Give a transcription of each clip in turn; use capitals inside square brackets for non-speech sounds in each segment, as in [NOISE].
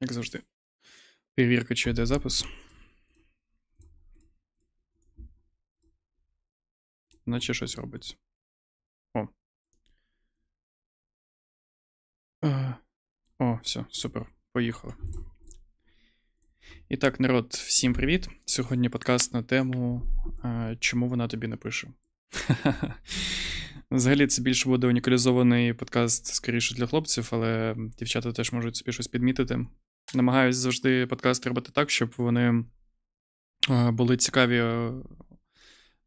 Як завжди. Перевірка, чи йде запис. Наче щось робиться. О. Е, О, все, супер. Поїхали. І так, народ, всім привіт. Сьогодні подкаст на тему е, Чому вона тобі не пише. [LAUGHS] Взагалі, це більше буде унікалізований подкаст скоріше для хлопців, але дівчата теж можуть собі щось підмітити. Намагаюсь завжди подкасти робити так, щоб вони е, були цікаві, е,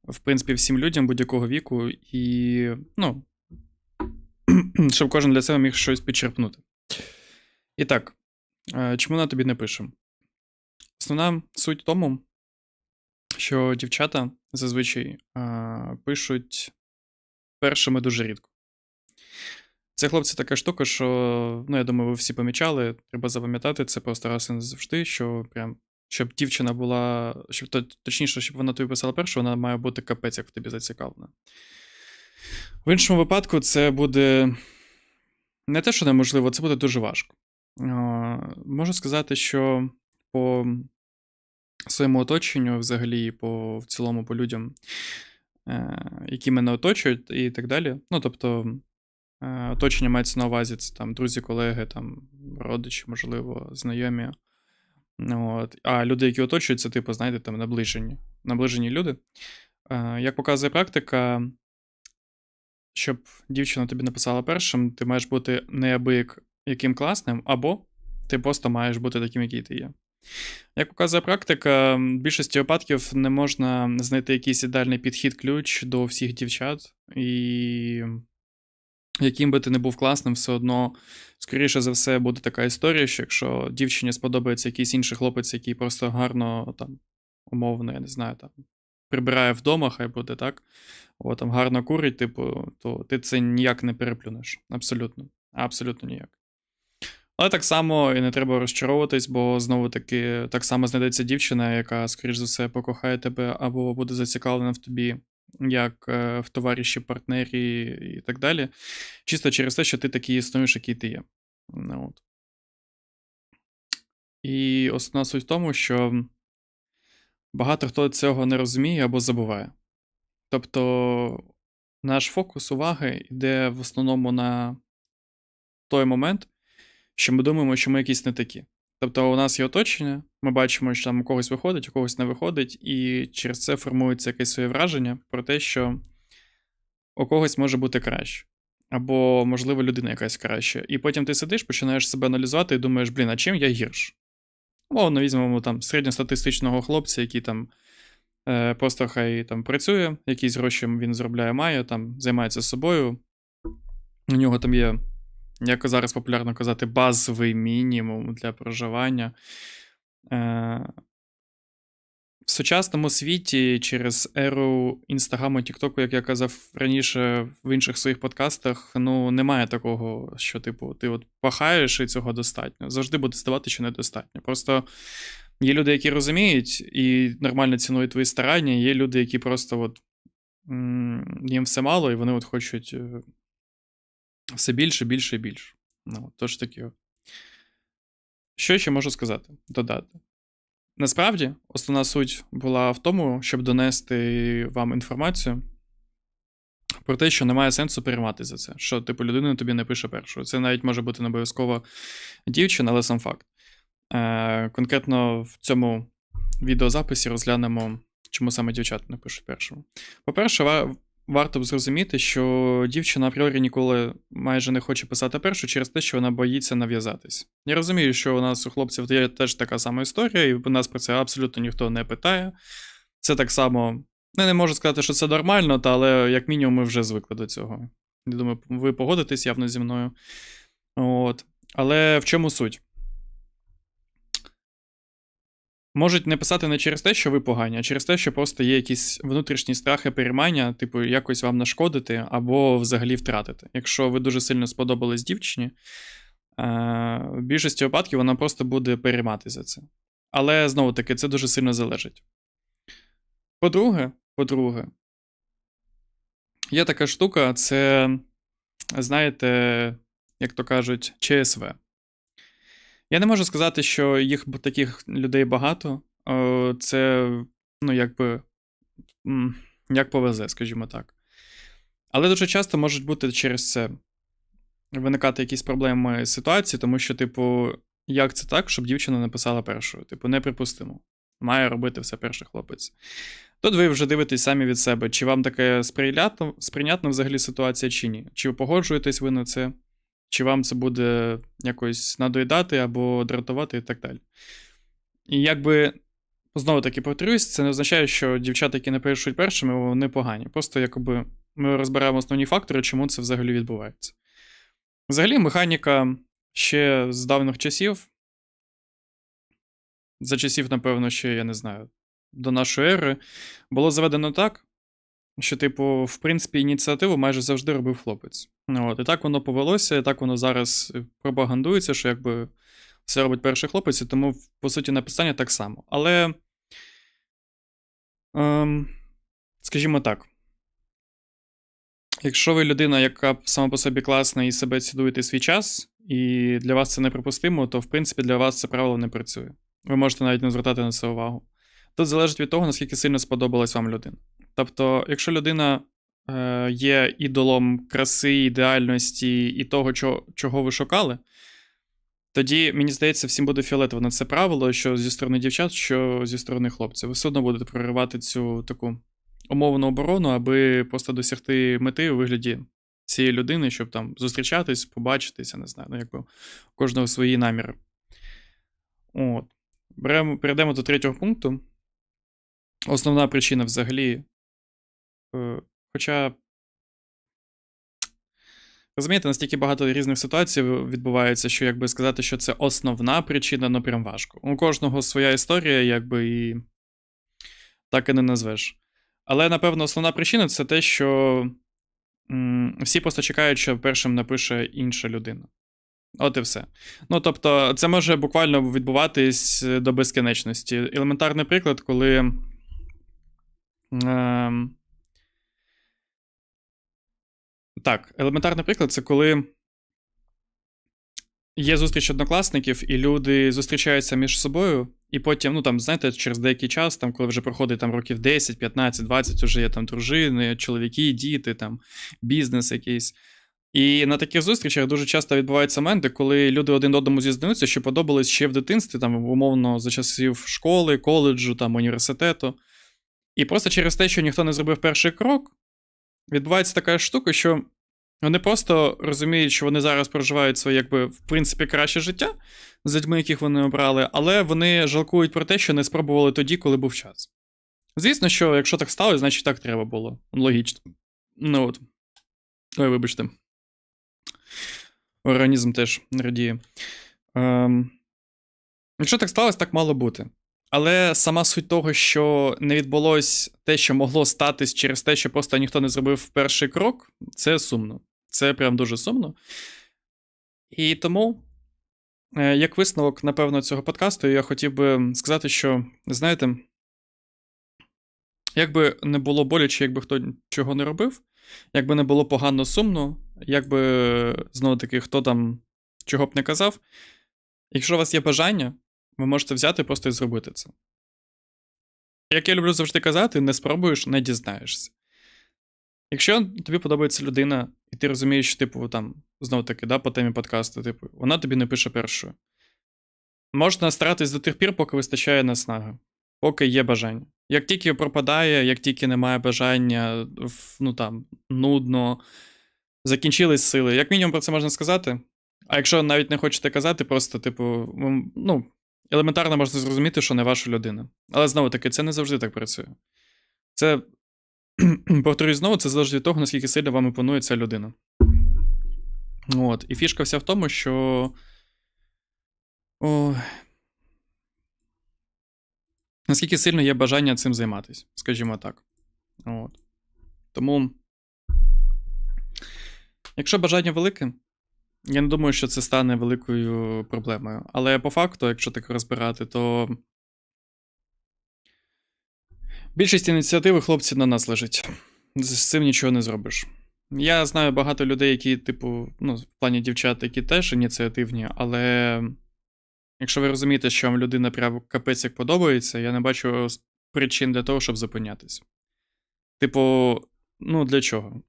в принципі, всім людям будь-якого віку, і, ну, [CLEARS THROAT] щоб кожен для себе міг щось підчерпнути. І так, е, чому вона тобі не пише? Основна суть в тому, що дівчата зазвичай пишуть першими дуже рідко. Це, хлопці, така штука, що, ну, я думаю, ви всі помічали, треба запам'ятати це просто раз і завжди, що прям, щоб дівчина була, щоб точніше, щоб вона тобі писала першу, вона має бути капець, як в тобі зацікавлена. В іншому випадку, це буде не те, що неможливо, це буде дуже важко. Можу сказати, що по своєму оточенню, взагалі, по в цілому по людям, які мене оточують, і так далі. Ну, тобто, е, оточення мається на увазі, це там друзі, колеги, там, родичі, можливо, знайомі. Ну, От. А люди, які оточують, це, типу, знаєте, там наближені. Наближені люди. Е, Як показує практика, щоб дівчина тобі написала першим, ти маєш бути неабияк яким класним, або ти просто маєш бути таким, який ти є. Як показує практика, в більшості випадків не можна знайти якийсь ідеальний підхід ключ до всіх дівчат, і яким би ти не був класним, все одно, скоріше за все, буде така історія, що якщо дівчині сподобається якийсь інший хлопець, який просто гарно там, умовно, я не знаю, там, прибирає вдома, хай буде так, або там гарно курить, типу, то ти це ніяк не переплюнеш. Абсолютно. Абсолютно ніяк. Але так само і не треба розчаровуватись, бо знову таки так само знайдеться дівчина, яка, скоріш за все, покохає тебе або буде зацікавлена в тобі, як е, в товариші, партнері і так далі. Чисто через те, що ти такий існуєш, який ти є. Ну, от. І основна суть в тому, що багато хто цього не розуміє або забуває. Тобто наш фокус уваги йде в основному на той момент, що ми думаємо, що ми якісь не такі. Тобто, у нас є оточення, ми бачимо, що там у когось виходить, у когось не виходить, і через це формується якесь своє враження про те, що у когось може бути краще. Або, можливо, людина якась краща. І потім ти сидиш, починаєш себе аналізувати і думаєш, блін, а чим я гірш? Мовно, візьмемо там середньостатистичного хлопця, який там е, просто хай там працює, якісь гроші він заробляє, має, там займається собою. У нього там є як зараз популярно казати, базовий мінімум для проживання. Е, В сучасному світі через еру Інстаграму, Тіктоку, як я казав раніше в інших своїх подкастах, ну немає такого, що, типу, ти от пахаєш і цього достатньо. Завжди буде здавати, що недостатньо. Просто є люди, які розуміють і нормально цінують твої старання, є люди, які просто от їм все мало, і вони от хочуть. Все більше, більше і більше. Ну, тож таки. Що ще можу сказати? Додати. Насправді, основна суть була в тому, щоб донести вам інформацію про те, що немає сенсу переймати за це. Що, типу, людина тобі не пише першою. Це навіть може бути не обов'язково дівчина, але сам факт. Е, конкретно в цьому відеозаписі розглянемо, чому саме дівчата не пишуть першому. По-перше, варто б зрозуміти, що дівчина апріорі ніколи майже не хоче писати першу через те, що вона боїться нав'язатись. Я розумію, що у нас у хлопців є теж така сама історія, і у нас про це абсолютно ніхто не питає. Це так само. Ну, не можу сказати, що це нормально, та, але як мінімум ми вже звикли до цього. Я думаю, ви погодитесь явно зі мною. От. Але в чому суть? Можуть не писати не через те, що ви погані, а через те, що просто є якісь внутрішні страхи переймання, типу, якось вам нашкодити або взагалі втратити. Якщо ви дуже сильно сподобались дівчині, е, в більшості випадків вона просто буде переймати за це. Але знову таки, це дуже сильно залежить. По-друге, по-друге, є така штука, це, знаєте, як то кажуть, ЧСВ. Я не можу сказати, що їх таких людей багато. Це, ну, якби, як повезе, скажімо так. Але дуже часто можуть бути через це виникати якісь проблеми з ситуації, тому що, типу, як це так, щоб дівчина написала першою? Типу, неприпустимо. Має робити все перший хлопець. Тут ви вже дивитесь самі від себе, чи вам таке сприйнятно, сприйнятна взагалі ситуація, чи ні. Чи погоджуєтесь ви на це, чи вам це буде якось надоїдати або дратувати і так далі. І якби, знову таки повторюсь, це не означає, що дівчата, які не пишуть першими, вони погані. Просто якби ми розбираємо основні фактори, чому це взагалі відбувається. Взагалі, механіка ще з давніх часів. За часів, напевно, ще, я не знаю, до нашої ери, було заведено так, що, типу, в принципі, ініціативу майже завжди робив хлопець. Ну, От, і так воно повелося, і так воно зараз е, пропагандується, що якби все робить перший хлопець, і тому, по суті, написання так само. Але, ем, скажімо так, якщо ви людина, яка сама по собі класна і себе цінуєте свій час, і для вас це неприпустимо, то в принципі для вас це правило не працює. Ви можете навіть не звертати на це увагу. Тут залежить від того, наскільки сильно сподобалась вам людина. Тобто, якщо людина е, є ідолом краси, ідеальності і того, чого, чого ви шукали, тоді, мені здається, всім буде фіолетово на це правило, що зі сторони дівчат, що зі сторони хлопців. Ви все одно будете проривати цю таку умовну оборону, аби просто досягти мети у вигляді цієї людини, щоб там зустрічатись, побачитися, не знаю, ну якби у кожного свої наміри. От. Беремо, перейдемо до третього пункту. Основна причина взагалі. Е, хоча. Розумієте, настільки багато різних ситуацій відбувається, що якби сказати, що це основна причина, ну прям важко. У кожного своя історія, якби і так і не назвеш. Але, напевно, основна причина це те, що всі просто чекають, що першим напише інша людина. От і все. Ну, тобто, це може буквально відбуватись до безкінечності. Елементарний приклад, коли. Ем... Так, елементарний приклад це коли є зустріч однокласників, і люди зустрічаються між собою, і потім, ну там, знаєте, через деякий час, там, коли вже проходить там років 10, 15, 20, вже є там дружини, чоловіки, діти, там, бізнес якийсь. І на таких зустрічах дуже часто відбуваються моменти, коли люди один одному зізнаються, що подобались ще в дитинстві, там, умовно, за часів школи, коледжу, там, університету. І просто через те, що ніхто не зробив перший крок, відбувається така штука, що вони просто розуміють, що вони зараз проживають своє, якби, в принципі, краще життя з людьми, яких вони обрали, але вони жалкують про те, що не спробували тоді, коли був час. Звісно, що якщо так сталося, значить так треба було. Логічно. Ну от. Ой, вибачте. Організм теж радіє. Ем... Якщо так сталося, так мало бути. Але сама суть того, що не відбулось те, що могло статись через те, що просто ніхто не зробив перший крок, це сумно. Це прям дуже сумно. І тому, е, як висновок, напевно, цього подкасту, я хотів би сказати, що, знаєте, якби не було боляче, якби хто чого не робив, якби не було погано сумно, якби знову таки хто там чого б не казав, якщо у вас є бажання, ви можете взяти просто і зробити це. Як я люблю завжди казати, не спробуєш, не дізнаєшся. Якщо тобі подобається людина, і ти розумієш, що, типу, там, знову таки, да, по темі подкасту, типу, вона тобі не пише першою. Можна старатись до тих пір, поки вистачає наснаги, поки є бажання. Як тільки пропадає, як тільки немає бажання, ну там, нудно, закінчились сили. Як мінімум про це можна сказати. А якщо навіть не хочете казати, просто, типу, ну, елементарно можна зрозуміти, що не ваша людина. Але знову таки, це не завжди так працює. Це, [CLEARS THROAT] повторюсь знову, це залежить від того, наскільки сильно вам імпонує ця людина. От. І фішка вся в тому, що. О... Наскільки сильно є бажання цим займатися, скажімо так. От. Тому. Якщо бажання велике, я не думаю, що це стане великою проблемою. Але по факту, якщо так розбирати, то. Більшість ініціативи хлопці на нас лежить. З цим нічого не зробиш. Я знаю багато людей, які, типу, ну, в плані дівчат, які теж ініціативні, але якщо ви розумієте, що вам людина прям капець як подобається, я не бачу причин для того, щоб зупинятись. Типу, ну для чого?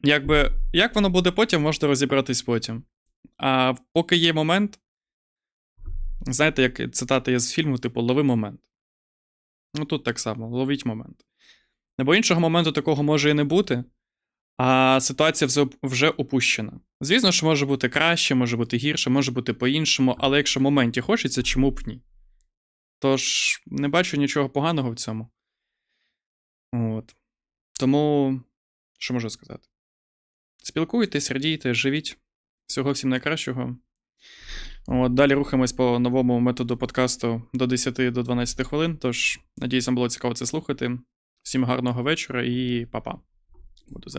Якби, як воно буде потім, можна розібратись потім. А поки є момент, знаєте, як цитата є з фільму, типу, лови момент. Ну тут так само, ловіть момент. Бо іншого моменту такого може і не бути, а ситуація вже, опущена. Звісно, що може бути краще, може бути гірше, може бути по-іншому, але якщо в моменті хочеться, чому б ні? Тож, не бачу нічого поганого в цьому. От. Тому, що можу сказати? Спілкуйтесь, радійте, живіть. Всього всім найкращого. От, далі рухаємось по новому методу подкасту до 10 до 12 хвилин. Тож, надіюсь, вам було цікаво це слухати. Всім гарного вечора і па-па. Буду.